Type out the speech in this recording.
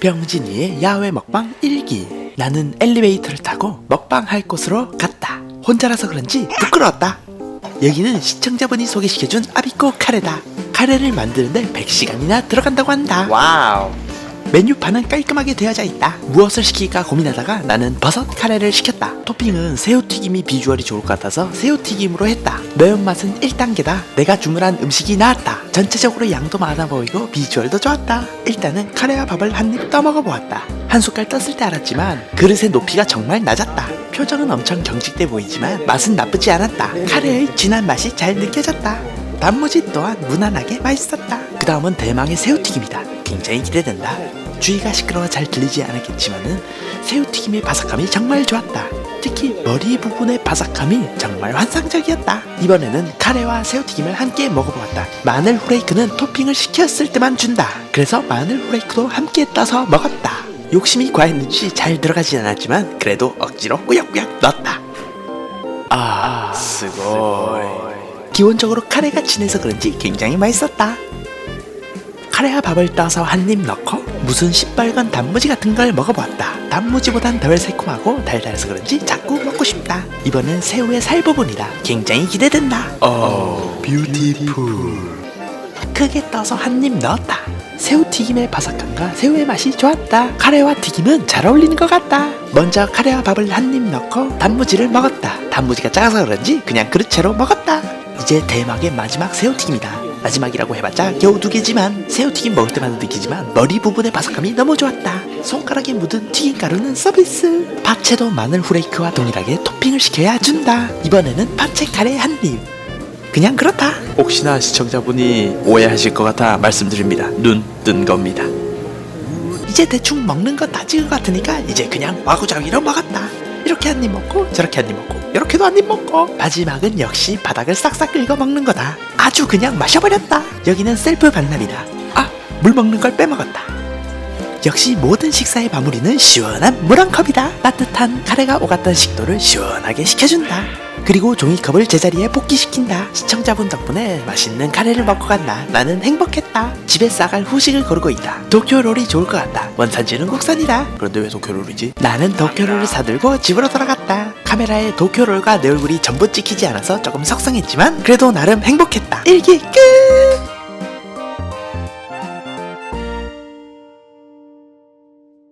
병진이의 야외 먹방 1기. 나는 엘리베이터를 타고 먹방할 곳으로 갔다. 혼자라서 그런지 부끄러웠다. 여기는 시청자분이 소개시켜준 아비꼬 카레다. 카레를 만드는데 100시간이나 들어간다고 한다. 와우. 메뉴판은 깔끔하게 되어져 있다. 무엇을 시킬까 고민하다가 나는 버섯 카레를 시켰다. 토핑은 새우튀김이 비주얼이 좋을 것 같아서 새우튀김으로 했다. 매운맛은 1단계다. 내가 주문한 음식이 나왔다. 전체적으로 양도 많아 보이고 비주얼도 좋았다. 일단은 카레와 밥을 한 입 떠먹어 보았다. 한 숟갈 떴을 때 알았지만 그릇의 높이가 정말 낮았다. 표정은 엄청 경직돼 보이지만 맛은 나쁘지 않았다. 카레의 진한 맛이 잘 느껴졌다. 단무지 또한 무난하게 맛있었다. 그 다음은 대망의 새우튀김이다. 굉장히 기대된다. 주위가 시끄러워 잘 들리지 않았겠지만은 새우튀김의 바삭함이 정말 좋았다. 특히 머리 부분의 바삭함이 정말 환상적이었다. 이번에는 카레와 새우튀김을 함께 먹어보았다. 마늘 후레이크는 토핑을 시켰을 때만 준다. 그래서 마늘 후레이크도 함께 떠서 먹었다. 욕심이 과했는지 잘 들어가지 않았지만 그래도 억지로 꾸역꾸역 넣었다. 아, 스고이. 기본적으로 카레가 진해서 그런지 굉장히 맛있었다. 카레와 밥을 떠서 한 입 넣고 무슨 시뻘건 단무지 같은 걸 먹어보았다. 단무지보단 덜 새콤하고 달달해서 그런지 자꾸 먹고 싶다. 이번엔 새우의 살 부분이다. 굉장히 기대된다. 어, 뷰티풀. 크게 떠서 한 입 넣었다. 새우튀김의 바삭함과 새우의 맛이 좋았다. 카레와 튀김은 잘 어울리는 것 같다. 먼저 카레와 밥을 한 입 넣고 단무지를 먹었다. 단무지가 작아서 그런지 그냥 그릇채로 먹었다. 이제 대망의 마지막 새우튀김이다. 마지막이라고 해봤자 겨우 두 개지만 새우튀김 먹을 때마다 느끼지만 머리 부분의 바삭함이 너무 좋았다. 손가락에 묻은 튀김가루는 서비스. 파채도 마늘 후레이크와 동일하게 토핑을 시켜야 준다. 이번에는 파채 카레 한 입. 그냥 그렇다. 혹시나 시청자분이 오해하실 것 같아 말씀드립니다. 눈 뜬 겁니다. 이제 대충 먹는 거다 찍은 것 같으니까 이제 그냥 마구잡이로 먹었다. 이렇게 한 입 먹고 저렇게 한 입 먹고 이렇게도 한 입 먹고 마지막은 역시 바닥을 싹싹 긁어 먹는 거다. 아주 그냥 마셔버렸다. 여기는 셀프 반납이다. 아, 물 먹는 걸 빼먹었다. 역시 모든 식사의 마무리는 시원한 물 한 컵이다. 따뜻한 카레가 오갔던 식도를 시원하게 식혀준다. 그리고 종이컵을 제자리에 복귀시킨다. 시청자분 덕분에 맛있는 카레를 먹고 간다. 나는 행복했다. 집에 싸갈 후식을 고르고 있다. 도쿄롤이 좋을 것 같다. 원산지는 국산이다. 그런데 왜 도쿄롤이지? 나는 도쿄롤을 사들고 집으로 돌아갔다. 카메라에 도쿄롤과 내 얼굴이 전부 찍히지 않아서 조금 석상했지만 그래도 나름 행복했다. 일기 끝!